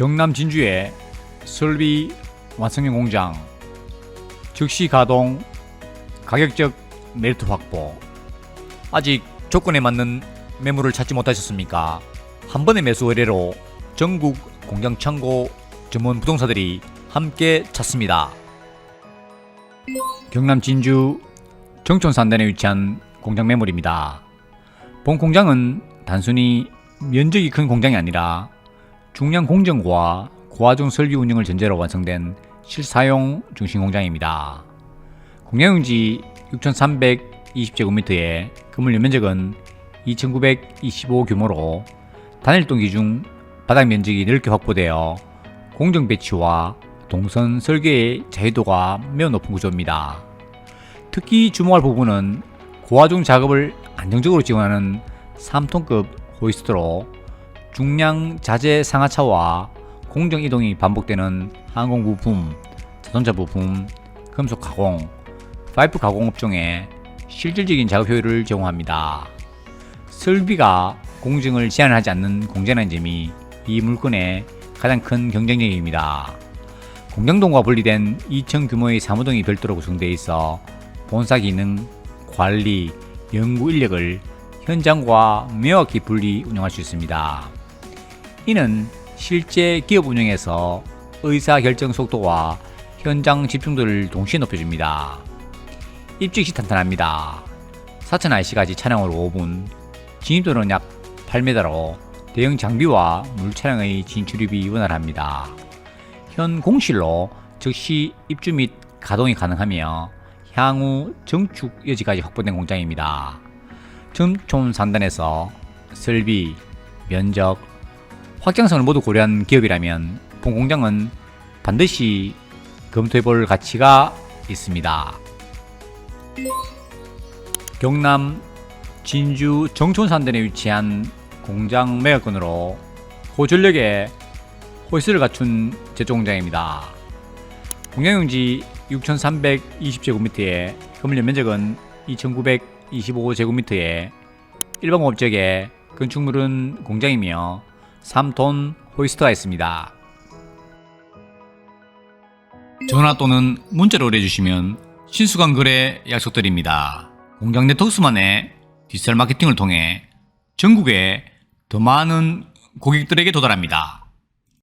경남 진주의 설비 완성형 공장 즉시 가동 가격적 메리트 확보 아직 조건에 맞는 매물을 찾지 못하셨습니까? 한 번의 매수 의뢰로 전국 공장 창고 전문 부동사들이 함께 찾습니다. 경남 진주 정촌 산단에 위치한 공장 매물입니다. 본 공장은 단순히 면적이 큰 공장이 아니라 중량 공정과 고화중 설비 운영을 전제로 완성된 실사용 중심 공장입니다. 공량용지 6,320제곱미터에 건물 연면적은 2,925 규모로 단일동 기준 바닥 면적이 넓게 확보되어 공정 배치와 동선 설계의 자유도가 매우 높은 구조입니다. 특히 주목할 부분은 고화중 작업을 안정적으로 지원하는 3톤급 호이스트로 중량 자재 상하차와 공정 이동이 반복되는 항공 부품, 자동차 부품, 금속 가공, 파이프 가공 업종에 실질적인 작업 효율을 제공합니다. 설비가 공정을 제한하지 않는 공정한 점이 이 물건의 가장 큰 경쟁력입니다. 공장동과 분리된 2층 규모의 사무동이 별도로 구성되어 있어 본사 기능, 관리, 연구 인력을 현장과 명확히 분리 운영할 수 있습니다. 이는 실제 기업 운영에서 의사 결정 속도와 현장 집중도를 동시에 높여줍니다. 입직 시 탄탄합니다. 4000IC까지 차량으로 5분, 진입도는 약 8m로 대형 장비와 물 차량의 진출입이 원활합니다. 현 공실로 즉시 입주 및 가동이 가능하며 향후 정축 여지까지 확보된 공장입니다. 점촌 산단에서 설비, 면적, 확장성을 모두 고려한 기업이라면 본 공장은 반드시 검토해 볼 가치가 있습니다. 경남 진주 정촌산단에 위치한 공장 매각건으로 고전력의 호이스를 갖춘 제조 공장입니다. 공장용지 6,320제곱미터에 건물 면적은 2,925제곱미터에 일반 공업지역에 건축물은 공장이며 3톤 호이스트가 있습니다. 전화 또는 문자로 의뢰주시면 신수관 거래 약속드립니다. 공장 네트워크만의 디지털 마케팅을 통해 전국에 더 많은 고객들에게 도달합니다.